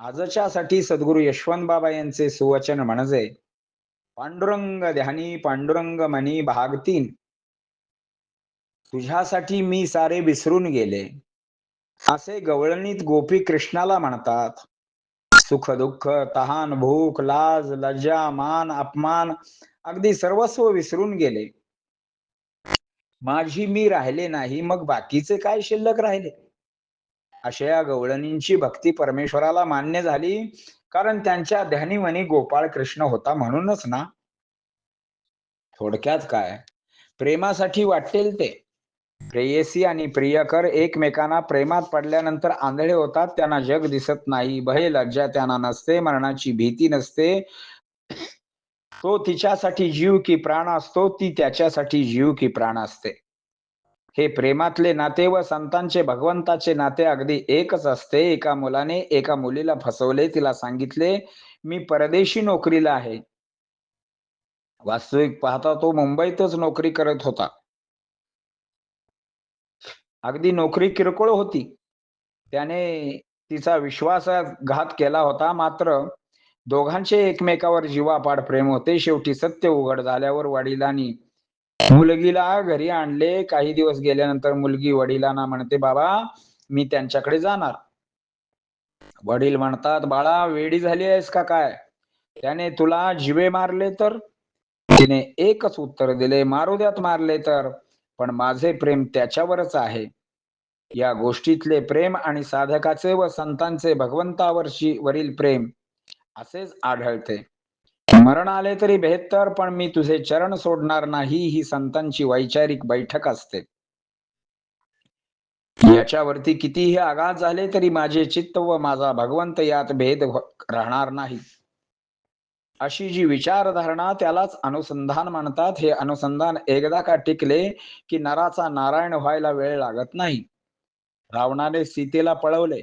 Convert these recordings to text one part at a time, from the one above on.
आजच्यासाठी सद्गुरु यशवंत बाबा यांचे सुवचन म्हणजे पांडुरंग ध्यानी पांडुरंग मनी भाग तीन तुझ्यासाठी मी सारे विसरून गेले. असे गवळणीत गोपी कृष्णाला म्हणतात सुख दुःख तहान भूक लाज लज्जा मान अपमान अगदी सर्वस्व विसरून गेले. माझी मी राहिले नाही मग बाकीचे काय शिल्लक राहिले? अशा गवळणींची भक्ती परमेश्वराला मान्य झाली कारण त्यांच्या ध्यानीमनी गोपाळ कृष्ण होता म्हणूनच ना? थोडक्यात काय? प्रेमासाठी वाटेल ते. प्रेयसी आणि प्रियकर एकमेकांना प्रेमात पडल्यानंतर आंधळे होतात त्यांना जग दिसत नाही. भय लज्जा त्यांना नसते मरणाची भीती नसते. तो तिच्यासाठी जीव की प्राण असतो ती त्याच्यासाठी जीव की प्राण असते. हे प्रेमातले नाते व संतांचे भगवंताचे नाते अगदी एकच असते. एका मुलाने एका मुलीला फसवले तिला सांगितले मी परदेशी नोकरीला आहे. वास्तविक पाहता तो मुंबईतच नोकरी करत होता. अगदी नोकरी किरकोळ होती. त्याने तिचा विश्वासघात केला होता. मात्र दोघांचे एकमेकावर जीवापाड प्रेम होते. शेवटी सत्य उघड झाल्यावर वडिलांनी मुलगीला घरी आणले काही दिवस गेल्यानंतर मुलगी वडिलांना म्हणते बाबा मी त्यांच्याकडे जाणार. वडील म्हणतात बाळा वेडी झाली आहेस का काय? त्याने तुला जिवे मारले तर? तिने एकच उत्तर दिले मारू द्यात मारले तर पण माझे प्रेम त्याच्यावरच आहे. या गोष्टीतले प्रेम आणि साधकाचे व संतांचे भगवंतावरची वरील प्रेम असेच आढळते. मरण आले तरी बेहत्तर पण मी तुझे चरण सोडणार नाही ही संतांची वैचारिक बैठक असते. याच्यावरती कितीही आघात झाले तरी माझे चित्त व माझा भगवंत यात भेद राहणार नाही. अशी जी विचारधारणा त्यालाच अनुसंधान म्हणतात हे अनुसंधान एकदा का टिकले की नराचा नारायण व्हायला वेळ लागत नाही. रावणाने सीतेला पळवले.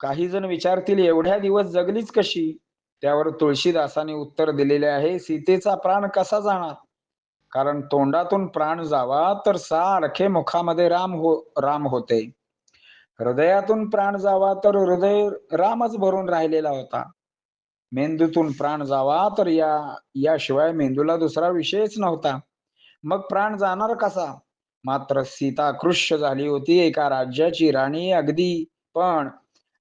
काही जण विचारतील एवढ्या दिवस जगलीच कशी? त्यावर तुळशीदासाने उत्तर दिलेले आहे सीतेचा प्राण कसा जाणार? कारण तोंडातून प्राण जावा तर सारखे मुखामध्ये राम हो राम होते. हृदयातून प्राण जावा तर हृदय रामच भरून राहिलेला होता. मेंदूतून प्राण जावा तर या याशिवाय मेंदूला दुसरा विषयच नव्हता. मग प्राण जाणार कसा? मात्र सीता कृष्य झाली होती एका राज्याची राणी अगदी पण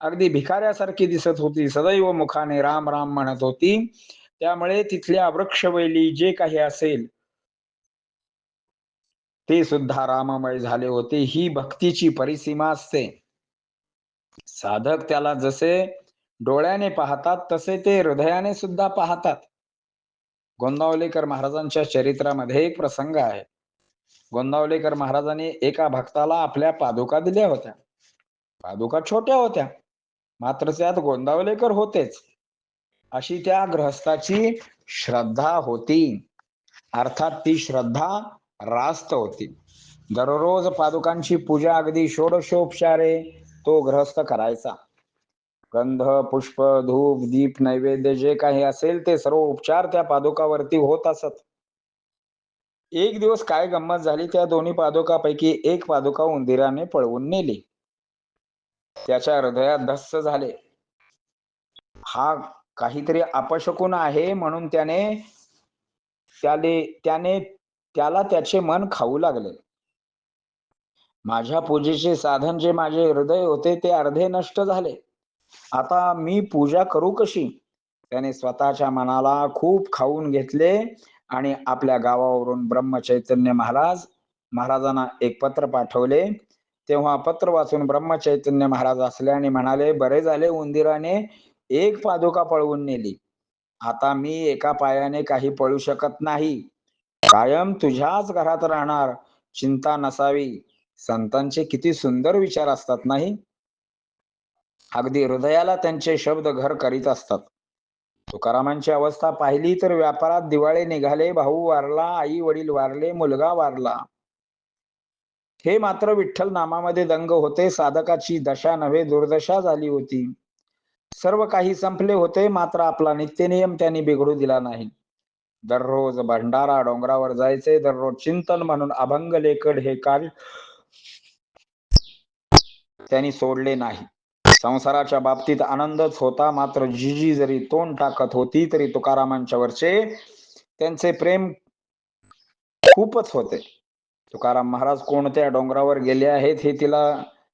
अगदी भिकाऱ्यासारखी दिसत होती. सदैव मुखाने राम राम म्हणत होती. त्यामुळे तिथल्या वृक्षवेली जे काही असेल ते सुद्धा राममय झाले होते. ही भक्तीची परिसीमा असते. साधक त्याला जसे डोळ्याने पाहतात तसे ते हृदयाने सुद्धा पाहतात. गोंदावलेकर महाराजांच्या चरित्रामध्ये एक प्रसंग आहे. गोंदावलेकर महाराजांनी एका भक्ताला आपल्या पादुका दिल्या होत्या. पादुका छोट्या होत्या. मात्र त्यात गोंदावलेकर होतेच. अशी त्या ग्रहस्थाची श्रद्धा होती. अर्थात ती श्रद्धा रास्त होती. दररोज पादुकांची पूजा अगदी षोडशोपचारे तो ग्रहस्थ करायचा. गंध पुष्प धूप दीप नैवेद्य जे काही असेल ते सर्व उपचार त्या पादुकावरती होत असत. एक दिवस काय गंमत झाली त्या दोन्ही पादुकापैकी एक पादुका उंदिराने पळवून नेली. त्याच्या हृदयात धस्स झाले. हा काहीतरी अपशकून आहे म्हणून त्याने त्याने त्याने त्याला त्याचे मन खाऊ लागले. माझ्या पूजेचे साधन जे माझे हृदय होते ते अर्धे नष्ट झाले. आता मी पूजा करू कशी? त्याने स्वतःच्या मनाला खूप खाऊन घेतले आणि आपल्या गावावरून ब्रह्मचैतन्य महाराज महाराजांना एक पत्र पाठवले. तेव्हा पत्र वाचून ब्रह्मचैतन्य महाराज असले आणि म्हणाले बरे झाले उंदिराने एक पादुका पळवून नेली. आता मी एका पायाने काही पळू शकत नाही. कायम तुझ्याच घरात राहणार. चिंता नसावी. संतांचे किती सुंदर विचार असतात नाही? अगदी हृदयाला त्यांचे शब्द घर करीत असतात. तुकारामांची अवस्था पाहिली तर व्यापारात दिवाळे निघाले भाऊ वारला आई वडील वारले मुलगा वारला. हे मात्र विठ्ठल नामामध्ये दंग होते साधकाची दशा नव्हे दुर्दशा झाली होती. सर्व काही संपले होते मात्र आपला नित्यनियम त्यांनी बिघडू दिला नाही. दररोज भंडारा डोंगरावर जायचे दररोज चिंतन म्हणून अभंग लेखड हे कार्य त्यांनी सोडले नाही. संसाराच्या बाबतीत आनंदच होता मात्र जिजी जरी तोंड टाकत होती तरी तुकारामांच्या वरचे त्यांचे प्रेम खूपच होते. तुकाराम महाराज कोणत्या डोंगरावर गेले आहेत हे तिला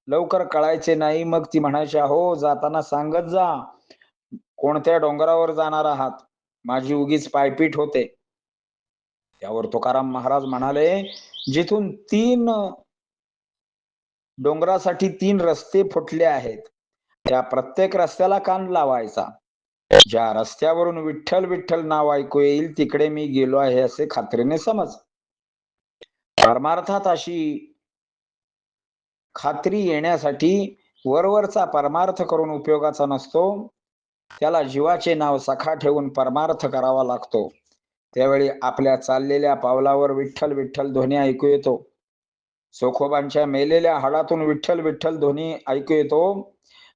लवकर कळायचे नाही. मग ती म्हणायची हो जाताना सांगत जा. कोणत्या डोंगरावर जाणार आहात? माझी उगीच पायपीट होते. त्यावर तुकाराम महाराज म्हणाले जिथून तीन डोंगरासाठी तीन रस्ते फुटले आहेत. त्या प्रत्येक रस्त्याला कान लावायचा. ज्या रस्त्यावरून विठ्ठल विठ्ठल नाव ऐकू येईल तिकडे मी गेलो आहे असे खात्रीने समज. परमार्थात अशी खात्री येण्यासाठी वरवरचा परमार्थ करून उपयोगाचा नसतो. त्याला जीवाचे नाव सखा ठेवून परमार्थ करावा लागतो. त्यावेळी आपल्या चाललेल्या पावलावर विठ्ठल विठ्ठल ध्वनी ऐकू येतो. सोखोबांच्या मेलेल्या हाडातून विठ्ठल विठ्ठल ध्वनी ऐकू येतो.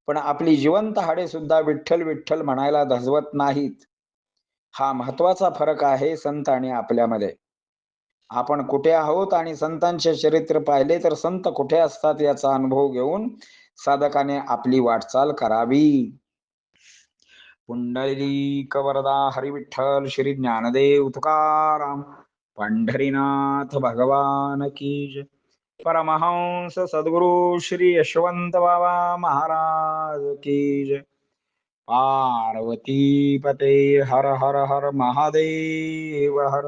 पण आपली जिवंत हाडे सुद्धा विठ्ठल विठ्ठल म्हणायला धजवत नाहीत. हा महत्त्वाचा फरक आहे संत आणि आपल्यामध्ये. आपण कुठे आहोत आणि संतांचे चरित्र पाहिले तर संत कुठे असतात याचा अनुभव घेऊन साधकाने आपली वाटचाल करावी. पुंडलिक वरदा हरिविठ्ठल श्री ज्ञानदेव तुकाराम पंढरीनाथ भगवान की परमहंस सद्गुरु श्री यशवंत बाबा महाराज की जय. पार्वती पते हर हर हर महादेव हर